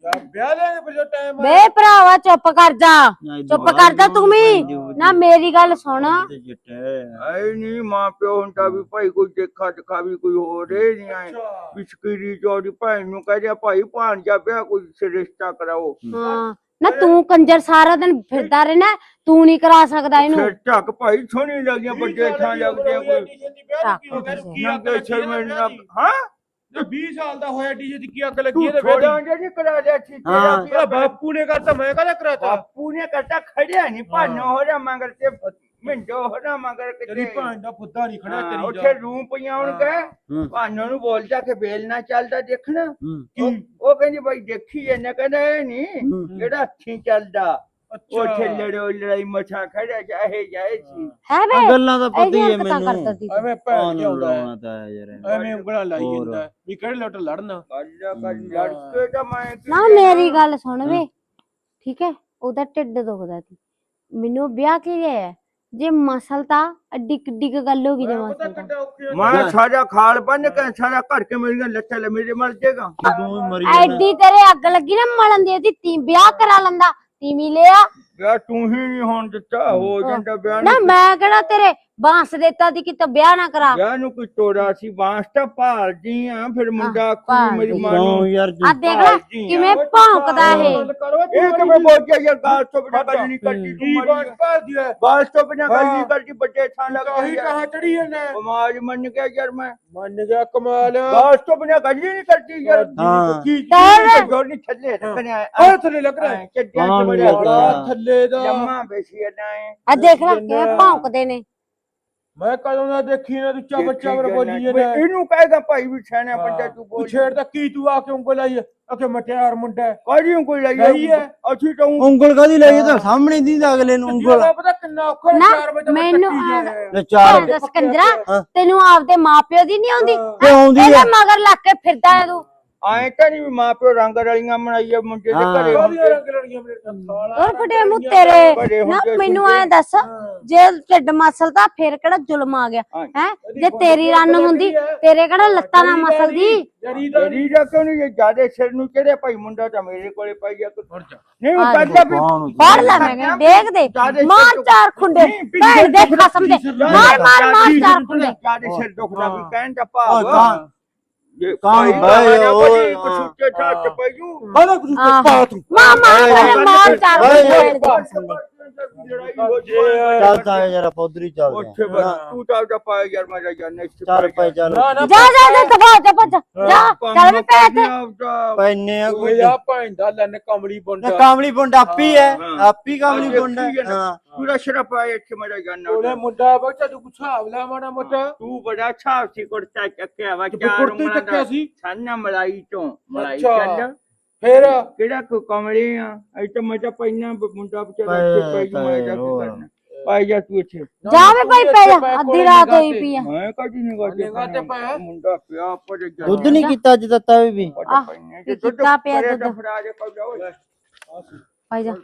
ਵਿਆਹ ਲੈਣੇ ਫਿਰ ਟਾਈਮ ਬੇ ਭਰਾਵਾ ਚੁੱਪ ਕਰ ਜਾ। ਚੁੱਪ ਕਰ ਜਾ ਤੂੰ ਵੀ। ਨਾ ਮੇਰੀ ਗੱਲ ਸੁਣ। ਐ ਨਹੀਂ ਮਾਂ ਪਿਓ ਹੁੰਦਾ ਵੀ ਭਾਈ ਕੋਈ ਦੇਖਾ ਦਿਖਾ ਵੀ ਕੋਈ ਹੋਰ ਇਹ ਨਹੀਂ ਆਏ। ਵਿਸਕੀਰੀ ਚੋਰੀ ਭੈਣ ਨੂੰ ਕਹਿ ਦਿਆ ਭਾਈ ਭਾਣ ਜਾ ਪਿਆ ਕੋਈ ਰਿਸ਼ਤਾ ਕਰਾਓ। ਹਾਂ। ਨਾ ਤੂੰ ਕੰਜਰ ਸਾਰਾ ਦਿਨ ਫਿਰਦਾ ਰਹਿਣਾ ਤੂੰ ਨਹੀਂ ਕਰਾ ਸਕਦਾ ਇਹਨੂੰ। ਫਿਰ ਢੱਕ ਭਾਈ ਸੋਹਣੀ ਲੱਗਦੀਆਂ ਵੱਡੇ ਥਾਂ ਲੱਗਦੀਆਂ ਕੋਈ। ਸ਼ਰਮੇ ਹਾਂ? ਤੇ 20 ਸਾਲ ਦਾ ਹੋਇਆ ਡੀਜੇ ਕੀ ਅੱਗ ਲੱਗੀ ਇਹਦੇ ਵੇਲੇ ਬਾਪੂ ਨੇ ਕਰਤਾ ਮੈਂ ਕਹਦਾ ਕਰਾਤਾ ਬਾਪੂ ਨੇ ਕਰਤਾ ਖੜਿਆ ਨਹੀਂ ਭਾਨੋ ਹੋ। ਜਾ ਮਗਰ ਤੇ ਮਿੰਡੋ ਹੋ ਜਾ ਮਗਰ ਤੇਰੀ ਭੈਣ ਦਾ ਫੁੱਦਾ ਨਹੀਂ ਖੜਾ ਹਾਂ, ਤੇਰੀ ਉੱਥੇ ਰੂਮ ਪਈਆਂ ਹੁਣ ਗਏ ਹੂੰ। ਭਾਨੋ ਨੂੰ ਬੋਲ ਜਾ ਕੇ ਬੇਲ ਨਾ ਚੱਲਦਾ ਦੇਖਣਾ। ਹੂੰ। ਉਹ ਉਹ ਕਹਿੰਦੀ ਬਾਈ ਦੇਖੀ ਇਹਨੇ ਕਹਿੰਦਾ ਇਹ ਨਹੀਂ ਹੂੰ। ਜਿਹੜਾ ਹੱਥੀਂ ਚੱਲਦਾ। ਲੜੋ ਲੜਾਈ ਮਛਾ ਖੜਿਆ ਜਾਏ ਜਾਏ ਸੀ ਹੈ ਆ ਵੇ ਗੱਲਾਂ ਤਾਂ ਪਤਾ ਹੀ ਹੈ ਇਹਦੀਆਂ ਹਰਕਤਾਂ ਮੈਨੂੰ। ਕਰਦਾ ਸੀ ਐਵੇਂ ਭੈਣ ਉਹਨੂੰ ਜਿਉਂਦਾ ਲਾਉਣਾ ਤਾਂ ਹੈ ਯਾਰ। ਐਵੇਂ ਉਂਗਲਾਂ ਲਾਈ ਹੋਰ। ਜਾਂਦਾ ਵੀ ਕਿਹੜੇ ਲੋਟ ਲੜਨਾ। ਕੱਲ ਕੱਲ ਲੜਕੇ ਦਾ ਮੈਂ ਕੀ ਨਾ ਮੇਰੀ ਗੱਲ ਸੁਣ ਵੇ। ਠੀਕ ਹੈ ਉਹਦਾ ਢਿੱਡ ਦੁਖਦਾ ਸੀ। ਮੈਨੂੰ ਵਿਆਹ ਕੀ ਹੈ। ਜੇ ਮਸਲ ਤਾਂ ਅੱਡੀ ਕਿੱਡੀ ਕੁ ਗੱਲ ਹੋ ਗਈ ਜੇ ਮਸਲ ਮੈਂ ਸਾਰਾ ਖਾਲ ਬੰਨ ਕੇ ਸਾਰਾ ਘੜ ਕੇ ਮੇਰੀਆਂ ਲੱਤਾਂ ਲੈ ਮੇਰੇ ਮਰ ਜਾਏਗਾ। ਐਡੀ ਤੇਰੇ ਅੱਗ ਲੱਗੀ ਨਾ ਮਲਣ ਦੀ ਇਹਦੀ ਤੀ ਵਿਆਹ ਕਰਾ ਲੰਦਾ। ਤੀਵੀਂ ਲਿਆ। ਯਾ ਤੂੰ ਹੀ ਨਹੀਂ ਹੋਣ ਦਿੱਤਾ ਹੋ ਜਾਂਦਾ ਬਿਆਨ ਨਾ ਮੈਂ ਕਿਹੜਾ ਤੇਰੇ ਬਾਂਸ ਦੇਤਾ ਦੀ ਕਿਤੇ ਵਿਆਹ ਨਾ ਕਰਾ। ਵਿਆਹ ਨੂੰ ਕੋਈ ਤੋੜਾ ਸੀ ਬਾਂਸ ਤਾਂ ਭਾਲਦੀ ਆ ਫਿਰ ਮੁੰਡਾ ਆਖੂ ਭਾਲਦੀ ਮੇਰੀ ਮਾਂ ਕਿਉਂ ਨੂੰ ਯਾਰ ਆ ਦੇਖ ਲੈ ਕਿਵੇਂ ਭੌਂਕਦਾ ਇਹ। ਇਹ ਕਿਵੇਂ ਬੋਲ ਗਿਆ ਯਾਰ ਗਾਲ ਤੋਂ ਬਿਨਾ ਗੱਲ ਨਹੀਂ ਕਰਦੀ ਤੂੰ ਕੀ ਮਰੀ ਬਾਤ ਕਰ ਦਿਆ ਗਾਲ ਤੋਂ ਬਿਨਾ ਗੱਲ ਨਹੀਂ ਹਾਂ। ਕਰਦੀ ਬੱਚੇ ਥਾਂ ਲੱਗ ਕਾਹੀ ਗਈ ਕਹਾਂ ਚੜੀ ਇਹਨੇ ਸਮਾਜ ਮੰਨ ਗਿਆ ਯਾਰ ਮੈਂ। ਮੰਨ ਗਿਆ ਕਮਾਲ। ਗਾਲ ਤੋਂ ਬਿਨਾ ਗੱਲ ਹੀ ਨਹੀਂ ਕਰਦੀ ਯਾਰ। ਹਾਂ। ਕੀ ਕਰ ਜੋਰ ਨਹੀਂ ਥੱਲੇ ਰੱਖਣਿਆ। ਆ ਥੱਲੇ ਲੱਗ ਰਿਹਾ। ਹੈ ਚੱਡਿਆਂ ਹਾਂ, ਚ ਬੜਿਆ ਲੱਗ ਰਿਹਾ। ਬੜਾ ਥੱਲੇ ਦਾ। ਲੰਮਾ ਬੇਸੀ ਅਡਾਏ ਆ ਦੇਖ ਲੈ ਕਿਵੇਂ ਭੌਂਕਦੇ ਨੇ। ਮੈਂ ਕਦੋਂ ਦਾ ਦੇਖੀ ਨਾ ਦੂਜਾ ਬੱਚਾ ਪਰ ਬੋਲੀ ਬਈ ਜਾਂਦਾ ਇਹਨੂੰ ਕਹੇਗਾ ਭਾਈ ਵੀ ਛਾਣਿਆ ਬੰਦਾ ਤੂੰ ਬੋਲ ਛੇੜ ਤਾਂ ਕੀ ਤੂੰ ਆ ਕੇ ਉਂਗਲ ਆਈ ਅਕੇ ਮਟਿਆਰ ਮੁੰਡਾ ਕਾਹਦੀ ਕੋਈ ਲਈ ਲਈ ਹੈ। ਅਸੀਂ ਤਾਂ ਉਂਗਲ ਕਾਦੀ ਲਈ ਤਾਂ ਸਾਹਮਣੇ ਦੀ ਅਗਲੇ ਨੂੰ ਉਂਗਲ ਉਂਗਲ ਪਤਾ ਕਿੰਨਾ ਔਖਾ ਨਾ, 4 ਵਜੇ ਤੱਕ ਮੈਨੂੰ। ਲੈ ਚਾਰ ਹਾਂ। ਤੈਨੂੰ ਆਪਦੇ ਮਾਪਿਓ ਦੀ ਨਹੀਂ ਆਉਂਦੀ? ਤੇ ਆਉਂਦੀ ਮਗਰ ਲੱਗ ਕੇ ਫਿਰਦਾ ਹੈ ਤੂੰ। ਆਏ ਤਾਂ ਨਹੀਂ ਵੀ ਮਾਂ ਪਿਓ ਰੰਗ ਰਲੀਆਂ ਬਣਾਈਏ ਮੁੰਡੇ ਦੇ ਹਾਂ। ਘਰੇ ਕਾਹਦੀਆਂ ਰੰਗ ਲੜੀਆਂ ਮੇਰੇ ਨਾਲ ਸਾਲਾ ਔਰ ਫਟੇ ਮੂੰਹ ਬੜੇ ਤੇਰੇ ਨਾ ਜੇ ਮੈਨੂੰ ਐ ਦੱਸ ਜੇ ਢਿੱਡ ਮਸਲਦਾ ਫਿਰ ਕਿਹੜਾ ਜ਼ੁਲਮ ਆ ਗਿਆ ਹਾਂ। ਹੈ? ਜੇ ਤੇਰੀ ਰੰਨ ਹੁੰਦੀ ਤੇਰੇ ਕਿਹੜਾ ਲੱਤਾਂ ਨਾ ਮਸਲਦੀ ਜਰੀ। ਦਾ? ਤੇਰੀ ਦਾ ਕਿਉਂ ਨਹੀਂ ਜਿਆਦੇ ਸਿਰ ਨੂੰ ਚੜਿਆ ਭਾਈ ਮੁੰਡਾ ਤਾਂ ਮੇਰੇ ਕੋਲੇ ਪਾਈ ਗਿਆ ਤੂੰ ਜਾ। ਨਹੀਂ ਉਹ ਆ ਕਰਦਾ ਵੀ ਕੌਣ ਪੜ ਲੈ ਮੈਂ ਕਹਿੰਦਾ ਦੇਖ ਦੇ। ਮਾਰ ਚਾਰ ਖੁੰਡੇ। ਨਹੀਂ, ਭੈਣ ਦੇ ਖਸਮ ਦੇ। ਮਾਰ ਮਾਰ ਮਾਰ ਚਾਰ ਖੁੰਡੇ ਜਿਆਦੇ ਸਿਰ ਦੁਖਦਾ ਵੀ। ਕਹਿਣ ਦਾ ਓਏ ਭਾਵ। ਤੂੰ ਮਾਰ ਮਾਰ ਮਾਰ ਮਾਰ ਚਾਰ ਓਏ, ਖੁੰਡੇ ਓਏ, ਭੈਣ ਦੇ ਖਸਮ ਦੇ ਲੜਾਈ ਹੋ ਜੇ ਚੱਲਦਾ ਹੈ। ਜਰਾ ਪੌਧਰੀ ਚੱਲਦੇ ਉੱਥੇ ਬਸ ਤੂੰ ਤਾਂ ਜਾ ਪਾਇਆ ਯਾਰ ਮੈਂ ਜਾ ਨੈਕਸਟ ਚੱਲ ਪੈ ਚੱਲ। ਨਾ ਨਾ ਜਾ ਜਾ ਜਾ ਦਫਾ ਜਾ ਭੱਜ ਜਾ। ਚੱਲ ਵੀ ਪੈ ਤੇ ਪੈਨੇ ਆ ਓਏ ਆ ਭਾਂਦਾ ਲੈਨ ਕਮਲੀ ਨਾ ਬੰਦਾ ਕਾਮਲੀ ਪੁੰਡ ਆਪੀ ਹੈ ਹਾਂ। ਆਪੀ ਕਾਮਲੀ ਪੁੰਡ ਹੈ ਹਾਂ ਪੂਰਾ ਸ਼ਰਫ ਆਇਆ ਇੱਥੇ ਮੈਂ ਜਾਣਾ ਉਹਨੇ ਮੁੰਡਾ ਬੱਚਾ ਤੂੰ ਕੁਛ ਹਿਸਾਬ ਲਾ ਮਾੜਾ ਮੋਟਾ? ਤੂੰ ਬੜਾ ਛਾਪ ਸੀ ਕੁੜਤਾ ਚੱਕਿਆ ਵਾ ਤੂੰ ਚਾਰ ਕੁੜਤੇ ਚੱਕਿਆ ਦਾ ਸੀ? ਸਾਨਾ ਮਲਾਈ ਚੋਂ ਮਲਾਈ ਅੱਛਾ। ਚੱਲ ਫੇਰ ਕਿਹੜਾ ਕੋ ਕਮਲੇ ਆ? ਅਈ ਤਾਂ ਮੈਂ ਤਾਂ ਪੈਣਾ ਮੁੰਡਾ ਵਿਚਾਰਾ ਇੱਥੇ ਪਈ ਮੈਂ ਜਾ ਕੇ ਕਰਨਾ ਪਾਈ ਜਾ ਤੂੰ ਇੱਥੇ। ਜਾ ਵੇ ਭਾਈ ਪੈ ਜਾ ਅੱਧੀ ਰਾਤ ਹੋਈ ਪਈ ਆ। ਮੈਂ ਕਾਜੀ ਨਹੀਂ ਗਾ ਨਿਗਾਹ ਤੇ ਪਾਇਆ। ਮੁੰਡਾ ਪਿਆ ਪਰ ਜਾ ਦੁੱਧ ਨਹੀਂ ਕੀਤਾ ਅੱਜ ਤੱਤਾ ਵੀ ਵੀ। ਕੀਤਾ ਪਿਆ ਦੁੱਧ। ਫੜਾ ਦੇ ਕੋ ਜਾਓ ਪੈ ਜਾ।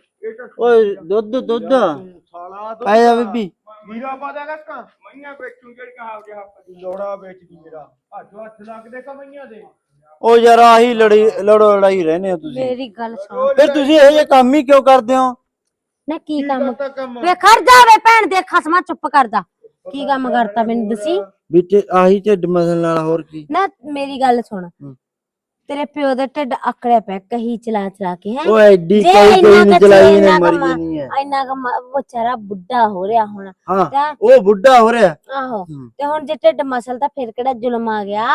ਓਏ ਦੁੱਧ ਦੁੱਧ। ਸਾਲਾ ਪੈ ਜਾ ਬੀਬੀ। ਵੀਰਾ ਪਾ ਦੇਗਾ ਕਾ ਮਈਆਂ ਵੇਚੂ ਜਿਹੜੀ ਕਹਾ ਹੱਕ ਦੀ। ਲੋੜਾ ਵੇਚਦੀ ਮੇਰਾ। ਹੱਥ ਹੱਥ ਲੱਗਦੇ ਕਮਈਆਂ ਦੇ। ਉਹ ਯਾਰ ਆਹੀ ਲੜੀ ਲੜੋ ਲੜਾਈ ਰਹਿੰਦੇ ਹੋ ਤੁਸੀਂ। ਮੇਰੀ ਗੱਲ ਸੁਣ। ਫਿਰ ਤੁਸੀਂ ਇਹ ਜੇ ਕੰਮ ਹੀ ਕਿਉਂ ਕਰਦੇ ਹੋ? ਨਾ ਕੀ ਕੰਮ? ਕਰਤਾ ਕੰਮ? ਵੇ ਖੜ ਜਾ ਵੇ ਭੈਣ ਦੇ ਖਸਮਾ ਚੁੱਪ ਕਰਦਾ ਕੀ ਕੰਮ ਕਰਤਾ ਮੈਨੂੰ ਦੱਸੀ? ਵਿੱਚ ਆਹੀ ਢਿੱਡ ਮਸਲ ਨਾਲ ਹੋਰ ਕੀ? ਨਾ ਮੇਰੀ ਗੱਲ ਸੁਣ। ਤੇਰੇ ਪਿਓ ਦਾ ਢਿੱਡ ਆਕੜਿਆ ਪਿਆ ਕਹੀ ਚਲਾ ਚਲਾ ਕੇ ਹੈ? ਉਹ ਐਡੀ ਜੇ ਕਈ ਇੰਨਾ ਕੋਈ ਨਹੀਂ ਚਲਾਈ ਇੰਨਾ ਨੇ ਮਰੀ ਜਣੀ ਹੈ। ਇੰਨਾ ਕੁ ਮ- ਵਿਚਾਰਾ ਬੁੱਢਾ ਹੋ ਰਿਹਾ ਹੁਣ। ਹਾਂ ਤਾਂ ਉਹ ਬੁੱਢਾ ਹੋ ਰਿਹਾ। ਆਹੋ। ਹੂੰ। ਤੇ ਹੁਣ ਜੇ ਢਿੱਡ ਮਸਲ ਤਾਂ ਫਿਰ ਕਿਹੜਾ ਜ਼ੁਲਮ ਆ ਗਿਆ?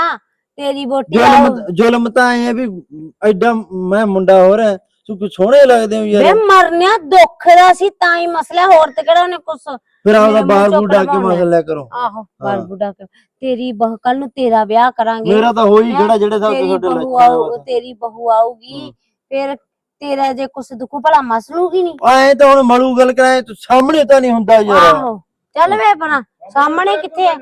ਤੇਰੀ ਬੋਟੀ ਆਊ। ਜ਼ੁਲਮ ਜ਼ੁਲਮ ਤਾਂ ਐ ਵੀ ਐਡਾ ਮੈਂ ਮੁੰਡਾ ਹੋ ਰਿਹਾ ਤੂੰ ਸੋਹਣੇ ਲੱਗਦੇ ਹੋ ਵੇ ਯਾਰ ਮਰਨਿਆ ਦੁੱਖ ਦਾ ਸੀ ਤਾਂ ਹੀ ਮਸਲਾ ਹੋਰ ਤੇ ਕਿਹੜਾ ਉਹਨੇ ਕੁਛ ਫਿਰ ਆਪਦਾ ਮੇਰੇ ਮੂੰਹ ਬਾਲ ਚੋਂ ਬੂਡਾ ਕੇ। ਮਸਲ ਕਰੋ। ਆਹੋ ਬਾਲ ਹਾਂ। ਬੁੱਢਾ ਕਰ- ਤੇਰੀ ਬਹੁ ਕੱਲ ਨੂੰ ਤੇਰਾ ਵਿਆਹ ਕਰਾਂਗੇ। ਮੇਰਾ ਤਾਂ ਹੋਈ ਹੈਂ? ਜਿਹੜਾ ਜਿਹੜੇ ਸਾਡੇ ਤੇਰੀ ਤੁਹਾਡੇ ਬਹੂ ਲੱਛਣ ਆਊ ਤੇਰੀ ਬਹੂ ਆਊਗੀ ਫਿਰ ਤੇਰਾ ਜੇ ਕੁਛ ਦੁੱਖੂ ਭਲਾ ਮਸਲੂਗੀ ਨਹੀਂ ਐ ਤਾਂ ਹੁਣ ਮਲੂ ਗੱਲ ਕਰਾਏ ਤੂੰ ਸਾਹਮਣੇ ਤਾਂ ਨਹੀਂ ਹੁੰਦਾ ਯਾਰ। ਆਹੋ ਚੱਲ ਵੇ ਆਪਣਾ। ਸਾਹਮਣੇ ਕਿੱਥੇ ਆ?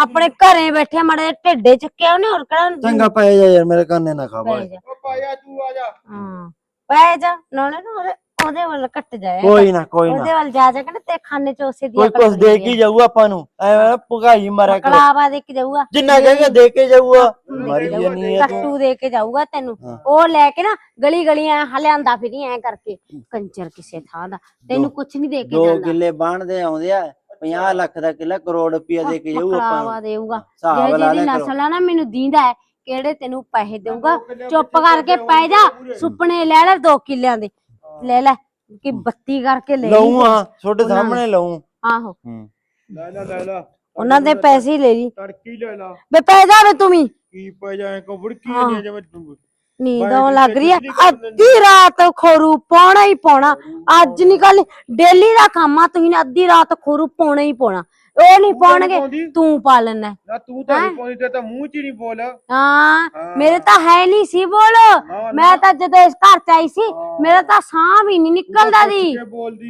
ਆਪਣੇ ਘਰੇ ਬੈਠੇ ਮੜੇ ਢਿੱਡੇ ਚੱਕਿਆ ਉਹਨੇ ਹੋਰ ਕਿਹੜਾ ਚੰਗਾ ਪੈ ਜਾ ਯਾਰ ਮੇਰੇ ਕੰਨੇ ਨਾ ਖਾ ਪੈ ਬਾਈ ਪਾਇਆ ਤੂੰ ਆ ਜਾ। ਹਾਂ ਪੈ ਜਾ ਨਾਲੇ ਨਾ ਉਹਦੇ- ਉਹਦੇ ਵੱਲ ਕੱਟ ਜਾਇਆ ਕੋਈ ਨਾ ਕੋਈ ਉਹਦੇ ਨਾ ਵੱਲ ਜਾ ਜਾ ਕੇ ਨਾ ਤੇ ਖਾਨੇ ਚ ਉਸੇ ਦੀ ਕੋਈ ਕੁਛ ਦੇ ਕੇ ਜਾਊ ਆਪਾਂ ਨੂੰ। ਐ ਭਗਾਈ ਮਾਰਿਆ ਕਰ। ਕਲਾਵਾ ਦੇ ਕੇ ਜਾਊਗਾ। ਜਿੰਨਾ ਕਹੇਗਾ ਦੇ ਕੇ ਜਾਊਗਾ। ਦੇ ਮਰੀ ਜਾਨੀ ਹੈ ਤੂੰ। ਕੱਟੂ ਦੇ ਕੇ ਜਾਊਗਾ ਤੈਨੂੰ। ਉਹ ਲੈ ਕੇ ਨਾ ਗਲੀ ਗਲੀਆਂ ਹਲਿਆਂਦਾ ਫਿਰੀ ਐ ਕਰਕੇ। ਕੰਚਰ ਕਿਸੇ ਥਾਂ ਦਾ। ਤੈਨੂੰ ਕੁਛ ਨਹੀਂ ਦੇ ਕੇ ਦੋ ਜਾਂਦਾ। ਕਿੱਲੇ ਬਾਣਦੇ ਆਉਂਦੇ ਆ। 50 ਲੱਖ ਦਾ ਕਿੱਲਾ ਕਰੋੜ ਰੁਪਇਆ ਦੇ ਕੇ ਜਾਊ ਆਪਾਂ ਦੇਊਗਾ। ਹਿਸਾਬ ਜੇ ਲਾ ਕਰੋ ਨਸਲ ਆ ਨਾ ਮੈਨੂੰ ਦੀਂਦਾ ਹੈ ਕਿਹੜੇ ਤੈਨੂੰ ਪੈਸੇ ਦੇਊਗਾ? ਚੁੱਪ ਕਰਕੇ ਪੈ ਜਾ ਸੁਪਨੇ ਲੈ ਲੈ ਦੋ ਕਿੱਲਿਆਂ ਦੇ। ਲੈ ਲੈ ਕਿ ਬੱਤੀ ਕਰਕੇ ਲੈ ਲਈ ਲਊ ਆ ਤੁਹਾਡੇ ਸਾਹਮਣੇ ਲਊ। ਆਹੋ। ਹੂੰ। ਲੈ ਲੈ ਲੈ ਲੈ। ਉਹਨਾਂ ਦੇ ਪੈਸੇ ਹੀ ਲੈ ਲਈ। ਤੜਕੀ ਲੈ ਲਾ। ਬੇ ਪੈ ਜਾ ਵੇ ਤੂੰ ਵੀ। ਕੀ ਪੈ ਜਾਏ ਕੋ ਬੁੜਕੀ ਹਾਂ। ਨਹੀਂ ਜਿਵੇਂ ਤੂੰ ਨੀਂਦ ਆਉਣ ਲੱਗ ਰਹੀ ਹੈ ਦਿੰਦੀ ਅੱਧੀ ਰਾਤ ਖੋਰੂ ਪਾਉਣਾ ਹੀ ਪਾਉਣਾ। ਅੱਜ ਨਿਕਲ ਡੇਲੀ ਦਾ ਕੰਮ ਆ ਤੁਸੀਂ ਨੇ ਅੱਧੀ ਰਾਤ ਖੋਰੂ ਪਾਉਣਾ ਹੀ ਪਾਉਣਾ। ਉਹ ਨਹੀਂ ਪਾਉਣਗੇ ਤੂੰ ਪਾ ਲੈਣਾ। ਨਾ ਤੂੰ ਤਾਂ ਹੈਂ? ਨਹੀਂ ਪਾਉਂਦੀ ਤੇ ਤਾਂ ਮੂੰਹ ਚ ਹੀ ਨਹੀਂ ਬੋਲ। ਹਾਂ ਹਾਂ। ਮੇਰੇ ਤਾਂ ਹੈ ਨਹੀਂ ਸੀ ਬੋਲ। ਮੈਂ ਤਾਂ ਜਦੋਂ ਇਸ ਘਰ ਚ ਆਈ ਸੀ ਮੇਰਾ ਤਾਂ ਸਾਹ ਵੀ ਨਹੀਂ ਨਿਕਲਦਾ ਦੀ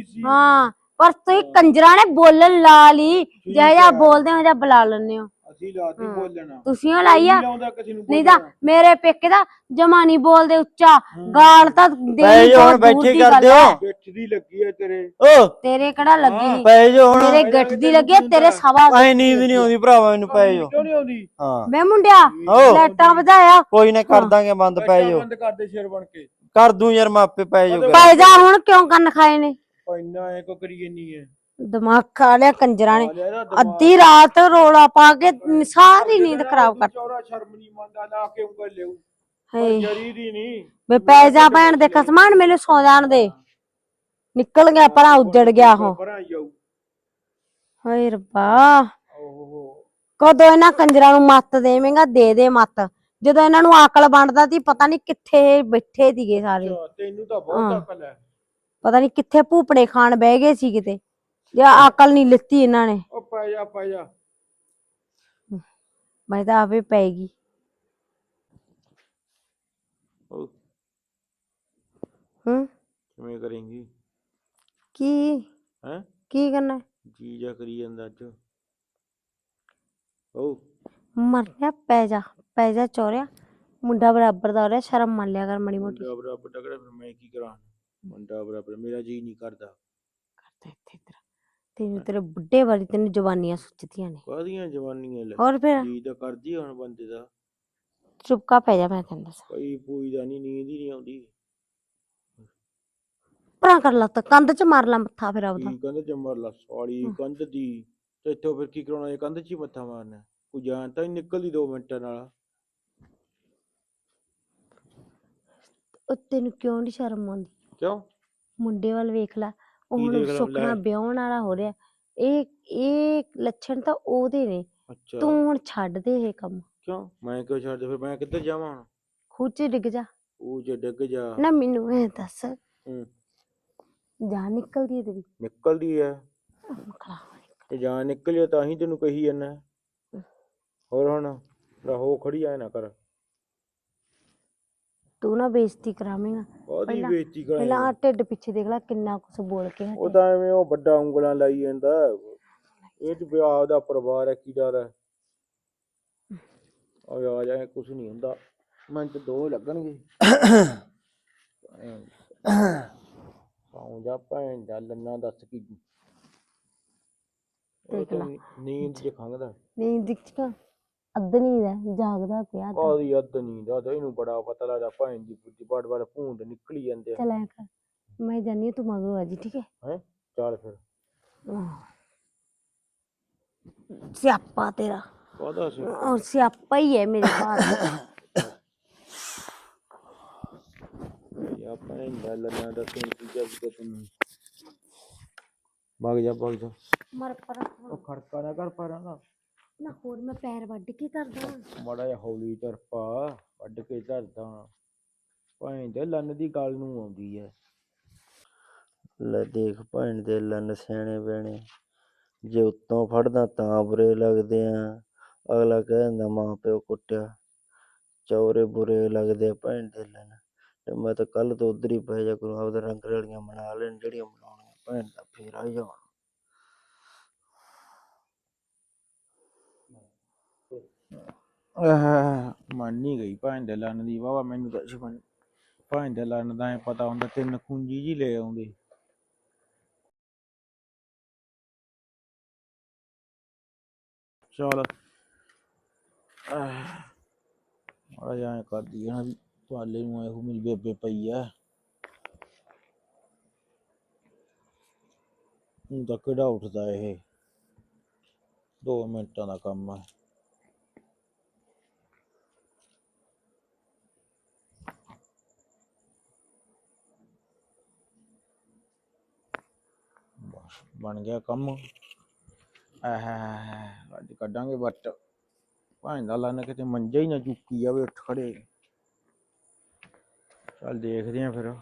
ਸੀ। ਹਾਂ ਪਰ ਤੁਸੀਂ ਕੰਜਰਾਂ ਨੇ ਬੋਲਣ ਲਾ ਲਈ। ਜਿਹਾ ਜਿਹਾ ਬੋਲਦੇ ਹੋ ਜਾਂ ਬੁਲਾ ਲੈਂਦੇ ਹੋ। ਅਸੀਂ ਲਾਤੀ ਹਾਂ। ਬੋਲਣਾ। ਤੁਸੀਂ ਉਹ ਲਾਈ ਆ? ਨਹੀਂ ਲਾਉਂਦਾ ਕਿਸੇ ਨੂੰ ਨਹੀਂ ਤਾਂ ਬੋਲਣਾ। ਮੇਰੇ ਪੇਕੇ ਦਾ ਜਮਾ ਨਹੀਂ ਬੋਲਦੇ ਉੱਚਾ ਗਾਲ ਤਾਂ ਪੈ ਦੇਣੀ ਜਾ ਹੁਣ ਬਹੁਤ ਦੂਰ ਬੈਠੇ ਦੀ ਗੱਲ ਕਰਦੇ ਹੈ। ਹੋ ਗਿੱਠ ਦੀ ਲੱਗੀ ਹੈ ਤੇਰੇ। ਓ। ਤੇਰੇ ਕਿਹੜਾ ਲੱਗੀ ਪੈ ਜਾ ਹੁਣ। ਤੇਰੇ ਗੱਠ ਦੀ ਲੱਗੀ ਹੈ, ਤੇਰੇ ਸਵਾ ਐ ਨੀਂਦ ਨਹੀਂ ਆਉਂਦੀ ਭਰਾਵਾ ਮੈਨੂੰ ਪੈ ਜਾ ਕਿਉਂ ਨਹੀਂ ਆਉਂਦੀ? ਹਾਂ। ਮੈਂ ਮੁੰਡਿਆ ਓ। ਲਾਈਟਾਂ ਵਜਾਇਆ ਕੋਈ ਨਾ ਕਰ ਦਾਂਗੇ ਬੰਦ ਪੈ ਜਾ ਬੰਦ ਕਰ ਦੇ ਸ਼ੇਰ ਬਣ ਕੇ। ਕਰ ਦੂੰ ਯਾਰ ਮੈਂ ਆਪੇ ਪੈ ਜਾ ਪੈ ਜਾ ਹੁਣ ਕਿਉਂ ਕੰਨ ਖਾਏ ਨੇ? ਇੰਨਾ ਐ ਕੋ ਕਰੀਏ ਨਹੀਂ ਹੈ ਦਿਮਾਗ ਖਾ ਲਿਆ ਕੰਜਰਾਂ ਨੇ। ਅੱਧੀ ਰਾਤ ਰੋਲਾ ਪਾ ਕੇ ਸਾਰੀ ਨੀਂਦ ਖਰਾਬ ਕਰ ਚੌਰਾ ਸ਼ਰਮ ਨਹੀਂ ਮੰਨਦਾ ਲਾ ਕੇ ਉਂਗਲ ਲਿਓ ਹੇ ਜਰੀ ਦੀ ਨਹੀਂ ਵੇ ਪੈ ਜਾ ਭੈਣ ਦੇ ਖਸਮਾਨ ਮੈਨੂੰ ਸੌ ਜਾਣ ਦੇ। ਨਿਕਲ ਗਿਆ ਪਰਾਂ ਉੱਜੜ ਗਿਆ ਉਹ। ਹਾਏ ਰੱਬਾ। ਕਦੋਂ ਇਹਨਾਂ ਕੰਜਰਾਂ ਨੂੰ ਮੱਤ ਦੇਵੇਂਗਾ ਦੇ ਦੇ ਮੱਤ। ਜਦੋਂ ਇਹਨਾਂ ਨੂੰ ਅਕਲ ਬਣਦਾ ਸੀ ਪਤਾ ਨਹੀਂ ਕਿੱਥੇ ਬੈਠੇ ਸੀਗੇ ਸਾਰੇ। ਤੈਨੂੰ ਤਾਂ ਬਹੁਤ। ਅਕਲ ਹੈ। ਪਤਾ ਨਹੀਂ ਕਿੱਥੇ ਭੂਪੜੇ ਖਾਣ ਬਹਿ ਗਏ ਸੀ ਕਿਤੇ। ਜੇ ਅਕਲ ਨਹੀਂ ਲਿੱਤੀ ਇਹਨਾਂ ਨੇ। ਉਹ ਪੈ ਜਾ ਪੈ ਜਾ। ਮੈਂ ਤਾਂ ਆਪੇ ਪੈਗੀ ਉਹ ਹੂੰ? ਕਿਵੇਂ ਕਰੇਂਗੀ? ਕੀ? ਹੈ? ਕੀ ਕਰਨਾ? ਹੈ? ਜੀ ਜਾ ਕਰੀ ਜਾਂਦਾ ਅੱਜ। ਉਹ ਮਰਨਾ ਪੈ ਜਾ ਪੈ ਜਾ ਚੋਰਿਆ। ਮੁੰਡਾ ਬਰਾਬਰ ਦਾ ਹੋ ਰਿਹਾ ਸ਼ਰਮ ਮੰਨ ਲਿਆ ਕਰ ਮੜੀ ਮੋਟੀ। ਮੁੰਡਾ ਬਰਾਬਰ ਟਕੜਾ ਫਿਰ ਮੈਂ ਕੀ ਕਰਾਂ ਮੁੰਡਾ ਬਰਾਬਰ ਮੇਰਾ ਜੀ ਨਹੀਂ ਕਰਦਾ। ਕਰਦਾ ਇੱਥੇ ਤੇਰਾ। ਤੈਨੂੰ ਤੇਰੇ ਬੁੱਢੇ ਵਾਲੀ ਤੈਨੂੰ ਜਵਾਨੀਆਂ ਸੁੱਚਦੀਆਂ ਨੇ। ਕਾਹਦੀਆਂ ਜਵਾਨੀਆਂ ਲੈ? ਹੋਰ ਫਿਰ? ਜੀ ਤਾਂ ਕਰਦੀ ਹੁਣ ਬੰਦੇ ਦਾ। ਚੁਪਕਾ ਪੈ ਜਾ ਮੈਂ ਤੈਨੂੰ ਦੱਸਾਂ। ਕੋਈ ਪੂਈ ਦਾ ਨਹੀਂ ਨੀਂਦ ਹੀ ਨਹੀਂ ਆਉਂਦੀ। ਪਰਾਂ ਕਰ ਲਾ ਤਾਂ ਕੰਧ 'ਚ ਮਾਰ ਲਾ ਮੱਥਾ ਫਿਰ ਆਪਦਾ। ਕੀ ਕੰਧ ਚ ਮਰ ਲਾ? ਸਾਲੀ ਹਮ। ਕੰਧ ਦੀ। ਤੇ ਇੱਥੋਂ ਫਿਰ ਕੀ ਕਰਾਉਣਾ? ਇਹ ਕੰਧ ਚ ਹੀ ਮੱਥਾ ਮਾਰਨਾ। ਕੋਈ ਜਾਨ ਤਾਂ ਹੀ ਨਿਕਲਦੀ 2 ਮਿੰਟਾਂ ਨਾਲ। ਉਹ ਤੈਨੂੰ ਕਿਉਂ ਨਹੀਂ ਸ਼ਰਮ ਆਉਂਦੀ? ਕਿਉਂ? ਮੁੰਡੇ ਵੱਲ ਵੇਖ ਲੈ। ਉਹ ਕੀ ਹੁਣ ਦੇਖ ਲਾ, ਸੁੱਖਣਾ ਲੈ। ਵਿਆਹਣ ਵਾਲਾ ਹੋ ਰਿਹਾ। ਇਹ ਇਹ ਲੱਛਣ ਤਾਂ ਉਹਦੇ ਨੇ। ਅੱਛਾ। ਤੂੰ ਹੁਣ ਛੱਡ ਦੇ ਇਹ ਕੰਮ। ਕਿਉਂ? ਮੈਂ ਕਿਉਂ ਛੱਡ? ਫਿਰ ਮੈਂ ਕਿੱਧਰ ਜਾਵਾਂ ਹੁਣ? ਖੂਹ 'ਚ ਡਿੱਗ ਜਾ। ਉਹ ਜੇ ਡਿੱਗ ਜਾ। ਨਾ ਮੈਨੂੰ ਇਹ ਦੱਸ। ਹੂੰ, ਜਾਨ ਨਿਕਲਦੀ ਹੈ ਤੇਰੀ? ਨਿਕਲਦੀ ਐ ਮਖਲਾ ਤੇ ਜਾਨ ਨਿਕਲਿਆ ਤਾਂ ਹੀ ਤੈਨੂੰ ਕਹੀ ਜਾਂਦਾ ਹੋਰ ਹੁਣ ਰਹੋ ਖੜੀ ਐ ਨਾ ਕਰ। ਤੂੰ ਨਾ ਬੇਇੱਜ਼ਤੀ ਕਰਾਵੇਂਗਾ ਉਹਦੀ ਪਹਿਲਾਂ- ਬੇਇੱਜ਼ਤੀ ਪਹਿਲਾਂ ਕਰਾਂ ਆਹ ਢਿੱਡ ਪਿੱਛੇ ਦੇਖ ਲੈ ਕਿੰਨਾ ਕੁਛ ਬੋਲ ਕੇ ਉਹ ਤਾਂ ਐਵੇਂ ਉਹ ਵੱਡਾ ਉਂਗਲਾਂ ਲਾਈ ਜਾਂਦਾ। ਇਹ ਤੇ ਵਿਆਹ ਦਾ ਪਰਿਵਾਰ ਹੈ ਕੀ ਡਰ ਹੈ? ਆ ਜਾਏ ਕੁਛ ਨਹੀਂ ਹੁੰਦਾ। ਮੈਂ ਤੇ ਦੋ ਲੱਗਣਗੇ। ਪਾਉਂ ਜਾ ਭੈਣ ਦਾ ਲੰਨਾ ਦੱਸ ਕੀ? ਉਹ ਦੇਖ ਤਾਂ ਨੀਂਦ ਚ ਖੰਗਦਾ ਨਹੀਂ ਦਿਖਦਾ ਅੱਧ ਨਹੀਂ ਦਾ ਜਾਗਦਾ ਪਿਆ ਤਾਂ ਕਾਦੀ ਅੱਧ ਨੀਂਦ ਆ ਤੇ ਇਹਨੂੰ ਬੜਾ ਪਤਾ ਲੱਗਦਾ ਭੈਣ ਦੀ ਬੁੱਧੀ ਬੜ ਬੜ ਭੂੰਡ ਨਿਕਲੀ ਜਾਂਦੇ ਆ। ਚੱਲ ਐ ਕਰ ਮੈਂ ਜਾਨੀ ਹਾਂ, ਤੂੰ ਮਗਰੋਂ ਆ ਜੀ ਠੀਕ ਹੈ? ਹੈ? ਚੱਲ ਫਿਰ। ਸਿਆਪਾ ਤੇਰਾ। ਕਾਹਦਾ ਸੀ? ਔਰ ਸਿਆਪਾ ਹੀ ਹੈ ਮੇਰੇ ਬਾਹਰ ਯਾ ਭੈਣ ਦਾ ਲੰਨਾ ਦਾ ਤੂੰ ਕੀ ਜਬ ਕੇ ਤੈਨੂੰ। ਭਗ ਜਾ ਭਗ ਜਾ। ਮਰ ਪਰ। ਉਹ ਖੜਕਾ ਨਾ ਕਰ ਪਾਰਾਂ ਦਾ। ਨਾ ਹੋਰ ਮੈਂ ਪੈਰ ਵੱਢ ਕੇ ਕਰਦਾ ਮਾੜਾ ਜਿਹਾ ਹੌਲੀ ਤਰਪਾ, ਵੱਢ ਕੇ ਧਰਦਾ ਭੈਣ ਦੇ ਲੰਨ ਦੀ ਗੱਲ ਨੂੰ ਆਉਂਦੀ ਐ। ਲੈ ਦੇਖ ਭੈਣ ਦੇ ਲੰਨ ਸਿਆਣੇ ਬਹਿਣੇ। ਜੇ ਉੱਤੋਂ ਫੜਦਾ ਤਾਂ ਬੁਰੇ ਲੱਗਦੇ ਆ। ਅਗਲਾ ਕਹਿੰਦਾ ਮਾਂ ਪਿਓ ਕੁੱਟਿਆ। ਚੌਰੇ ਬੁਰੇ ਲੱਗਦੇ ਆ ਭੈਣ ਦੇ ਲੰਨ। ਤੇ ਮੈਂ ਤਾਂ ਕੱਲ ਤੋਂ ਉਧਰ ਹੀ ਪੈ ਜਾ ਕਰੂੰ ਆਪਦੇ ਰੰਗ ਰਲੀਆਂ ਮਨਾ ਲੈਣ, ਜਿਹੜੀਆਂ ਮਨਾਉਣੀਆਂ। ਭੈਣ ਦਾ ਫੇਰ ਆ ਜਾਵਾਂ ਆਹ, ਮੰਨ ਨਹੀਂ ਗਈ ਭੈਣ ਦੇ ਲੰਨ ਦੀ। ਵਾਵਾ ਮੈਨੂੰ ਤਾਂ ਸ਼ਮਨ ਭੈਣ ਦੇ ਲੰਨ ਦਾ ਐਂ ਪਤਾ ਹੁੰਦਾ, ਤਿੰਨ ਖੁੰਜੀ ਜੀ ਲੈ ਆਉਂਦੇ। ਚਲ ਆ ਜਾ ਐਂ ਕਰਦੀ ਹੈ ਨਾ ਵੀ ਤੁਹਾਲੇ ਨੂੰ ਇਹੋ ਮੇਰੀ ਬੇਬੇ ਪਈ ਆ। ਹੁਣ ਤਾਂ ਕਿਹੜਾ ਉੱਠਦਾ ਇਹ? 2 ਮਿੰਟਾਂ ਦਾ ਕੰਮ ਆ। ਬਣ ਗਿਆ ਕੰਮ। ਆਹ ਅੱਜ ਕੱਢਾਂਗੇ ਬੱਟ ਭਾਂ ਦਾ ਲਾਣਾ ਕਿਤੇ ਮੰਜਾ ਹੀ ਨਾ ਚੁੱਕੀ ਜਾਵੇ ਉੱਠ ਖੜੇ। ਚੱਲ ਦੇਖਦੇ ਆਂ ਫਿਰ।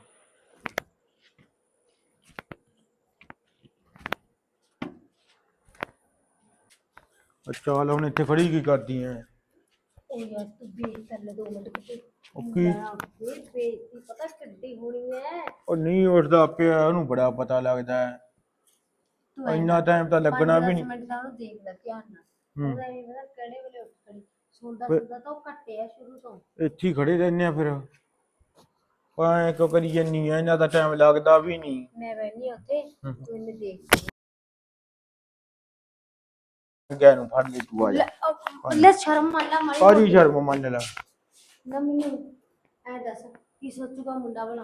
ਅੱਛਾ ਹੁਣ ਇੱਥੇ ਖੜੀ ਕੀ ਕਰਦੀ ਐ? ਉਹ ਯਾਰ ਤੂੰ ਵੇਟ ਕਰ ਲੈ ਦੋ ਮਿੰਟ ਕਿਤੇ। ਉਹ ਕੀ? ਫੇਰ ਬੇਇੱਜ਼ਤੀ ਪਤਾ ਕਿੱਡੀ ਹੋਣੀ ਹੈ ਉਹ ਨਹੀਂ ਉੱਠਦਾ ਪਿਆ ਉਹਨੂੰ ਬੜਾ ਪਤਾ ਲੱਗਦਾ ਹੈ ਤੂੰ ਐਂ ਇੰਨਾ ਟਾਈਮ ਤਾਂ ਲੱਗਣਾ ਵੀ ਨਹੀਂ ਮਿੰਟ ਦਾ ਉਹਨੂੰ ਦੇਖ ਲੈ ਧਿਆਨ ਨਾਲ। ਹੂੰ। ਉਹਦਾ ਇਹ ਪਤਾ ਕਿਹੜੇ ਵੇਲੇ ਉੱਠ ਖੜੀ ਸੁਣਦਾ ਫਿਰ- ਸੁਣਦਾ ਤਾਂ ਉਹ ਘੱਟੇ ਆ ਸ਼ੁਰੂ ਤੋਂ। ਇੱਥੇ ਹੀ ਖੜੇ ਰਹਿੰਦੇ ਆ ਫਿਰ। ਪਾਏ ਕਿਉਂ ਕਰੀ ਜੰਨੀ ਆ ਇਹਨਾਂ ਦਾ ਟਾਈਮ ਲੱਗਦਾ ਵੀ ਨਹੀਂ ਮੈਂ ਬੈਠੀ ਉੱਥੇ। ਤੂੰ ਇਹਨੂੰ ਦੇਖ ਗਿਆ ਨੂੰ ਫੜ ਲਈ ਤੂੰ ਆ ਜਾ। ਲੈ ਸ਼ਰਮ ਮੰਨ ਲਾ ਮਾੜੀ ਸਾਰੀ ਸ਼ਰਮ ਮੰਨ ਲੈ। ਨਾ ਮੈਨੂੰ ਐ ਦੱਸ ਕੀ ਸੋਚੂਗਾ ਮੁੰਡਾ ਬਣਾ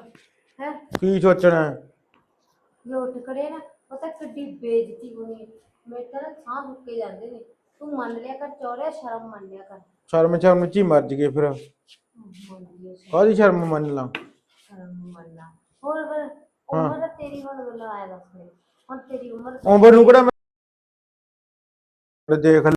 ਹੈ? ਕੀ ਸੋਚਣਾ? ਹੈ? ਜੇ ਉੱਠ ਖੜੇ ਨਾ ਪਤਾ ਕਿੱਡੀ ਬੇਇੱਜ਼ਤੀ ਹੋਣੀ ਹੈ। ਮੇਰੇ ਤਾਂ ਨਾ ਸਾਹ ਸੁੱਕੇ ਜਾਂਦੇ ਨੇ। ਤੂੰ ਮੰਨ ਲਿਆ ਕਰ ਚੌਰਿਆ ਸ਼ਰਮ ਮੰਨ ਲਿਆ ਕਰ। ਸ਼ਰਮ ਸ਼ਰਮ ਚ ਹੀ ਮਰ ਜਗੇ ਫਿਰ। ਮੰਨ ਲਿਆ ਕਾਹਦੀ ਸ਼ਰਮ ਮੰਨ ਲਾਂ? ਸ਼ਰਮ ਮੰਨ ਲਾ। ਹੋਰ ਫਿਰ ਉਮਰ ਤੇਰੀ ਹੁਣ ਮੈਨੂੰ ਆਇਆ ਦੱਸ ਮੈਨੂੰ। ਹੁਣ ਤੇਰੀ ਉਮਰ ਉਮਰ ਨੂੰ ਕਿਹੜਾ ਮੈਂ ਦੇਖ